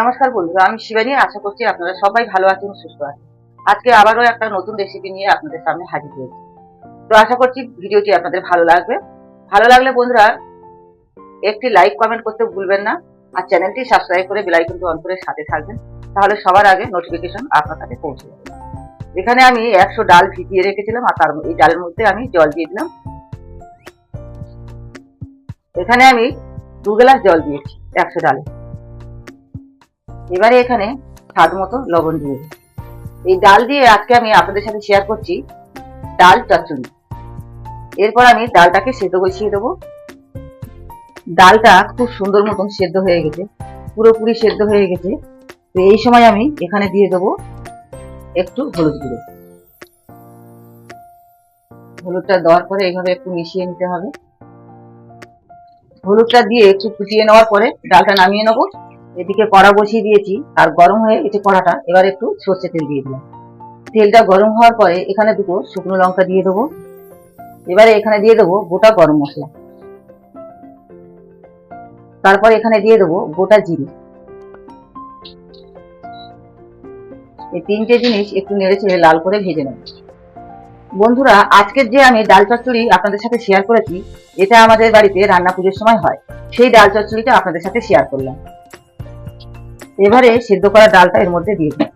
নমস্কার বন্ধুরা, আমি শিবানী আশা করছি আপনারা সবাই ভালো আছেন, সুস্থ আছেন। আজকে আবারও একটা নতুন রেসিপি নিয়ে আপনাদের সামনে হাজির হয়েছি। তো আশা করছি ভিডিওটি আপনাদের ভালো লাগবে। ভালো লাগলে বন্ধুরা, একটি লাইক কমেন্ট করতে ভুলবেন না। আর চ্যানেলটি সাবস্ক্রাইব করে বেলাইকনটি অন করে সাথে থাকবেন। তাহলে সবার আগে নোটিফিকেশন আপনার কাছে পৌঁছে যাবে। এখানে আমি একশো ডাল ভিজিয়ে রেখেছিলাম, আর তার এই ডালের মধ্যে আমি জল দিয়ে দিলাম। এখানে আমি দু গ্লাস জল দিয়েছি একশো ডালে। এবারে এখানে স্বাদ মতো লবণ দিয়ে। এই ডাল দিয়ে আজকে আমি আপনাদের সাথে শেয়ার করছি ডাল চচ্চড়ি। এরপর আমি ডালটাকে সেদ্ধ বসিয়ে দেবো। ডালটা খুব সুন্দর মতন সেদ্ধ হয়ে গেছে, পুরোপুরি সেদ্ধ হয়ে গেছে। তো এই সময় আমি এখানে দিয়ে দেবো একটু হলুদ গুঁড়ো। হলুদটা দেওয়ার পরে এইভাবে একটু মিশিয়ে নিতে হবে। হলুদটা দিয়ে একটু ফুটিয়ে নেওয়ার পরে ডালটা নামিয়ে নেব। এদিকে কড়া বসিয়ে দিয়েছি, আর গরম হয়ে গেছে কড়াটা, এবার একটু সর্ষে তেল দিয়ে দিলাম। তেলটা গরম হওয়ার পরে এখানে দুটো শুকনো লঙ্কা দিয়ে দেবো। এবারে এখানে দিয়ে দেবো গোটা গরম মশলা। তারপর এখানে দিয়ে দেবো গোটা জিরে। এই তিনটে জিনিস একটু নেড়ে চেড়ে লাল করে ভেজে নেব। বন্ধুরা, আজকের যে আমি ডাল চচ্চড়ি আপনাদের সাথে শেয়ার করেছি, এটা আমাদের বাড়িতে রান্না পুজোর সময় হয়। সেই ডাল চচ্চড়িটা আপনাদের সাথে শেয়ার করলাম। এবারে সেদ্ধ করা ডালটা এর মধ্যে দিয়ে দিই।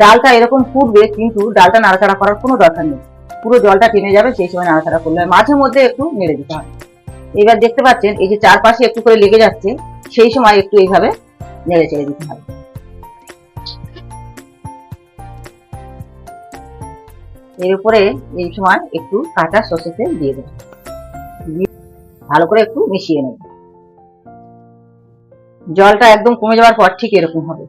ডালটা এরকম ফুটবে, কিন্তু ডালটা নাড়াচাড়া করার কোনো দরকার নেই। পুরো জলটা টেনে যাবে, সেই সময় নাড়াচাড়া করলে মাঝে মধ্যে একটু নেড়ে দিতে হবে এবার দেখতে পাচ্ছেন, এই যে চারপাশে একটু করে লেগে যাচ্ছে, সেই সময় একটু এইভাবে নেড়ে চেড়ে দিতে হবে এর উপরে এই সময় একটু কাঁচা তেল দিয়ে দেবো। দিয়ে ভালো করে একটু মিশিয়ে নেব। জলটা একদম কমে যাওয়ার পর ঠিক এরকম হবে।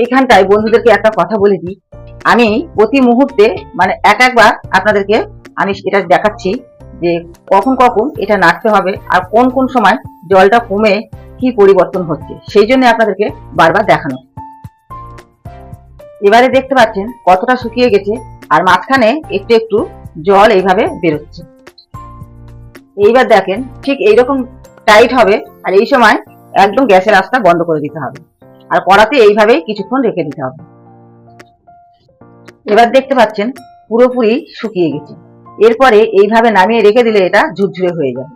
এইখানটায় বন্ধুদেরকে একটা কথা বলে দিই আমি প্রতি মুহূর্তে মানে এক একবার আপনাদেরকে আমি এটা দেখাচ্ছি যে কখন কখন এটা নাড়তে হবে আর কোন কোন সময় জলটা কমে কি পরিবর্তন হচ্ছে। সেই জন্য আপনাদেরকে বারবার দেখানো। এবারে দেখতে পাচ্ছেন কতটা শুকিয়ে গেছে আর মাঝখানে একটু একটু জল এইভাবে বেরোচ্ছে। এইবার দেখেন ঠিক এইরকম টাইট হবে আর এই সময় একদম গ্যাসের রাস্তা বন্ধ করে দিতে হবে। আর কড়াতে এইভাবেই কিছুক্ষণ রেখে দিতে হবে। এবার দেখতে পাচ্ছেন পুরোপুরি শুকিয়ে গেছে। এরপরে এইভাবে নামিয়ে রেখে দিলে এটা ঝুরঝুরে হয়ে যাবে।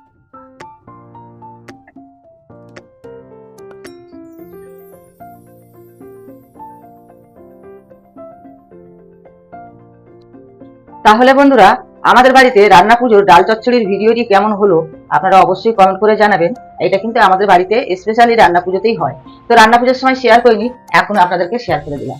তাহলে বন্ধুরা, আমাদের বাড়িতে রান্না পুজোর ডাল চচ্চড়ির ভিডিওটি কেমন হলো আপনারা অবশ্যই কমেন্ট করে জানাবেন। এটা কিন্তু আমাদের বাড়িতে স্পেশালি রান্না পুজোতেই হয়। তো রান্না পুজোর সময় শেয়ার করিনি, এখন আপনাদেরকে শেয়ার করে দিলাম।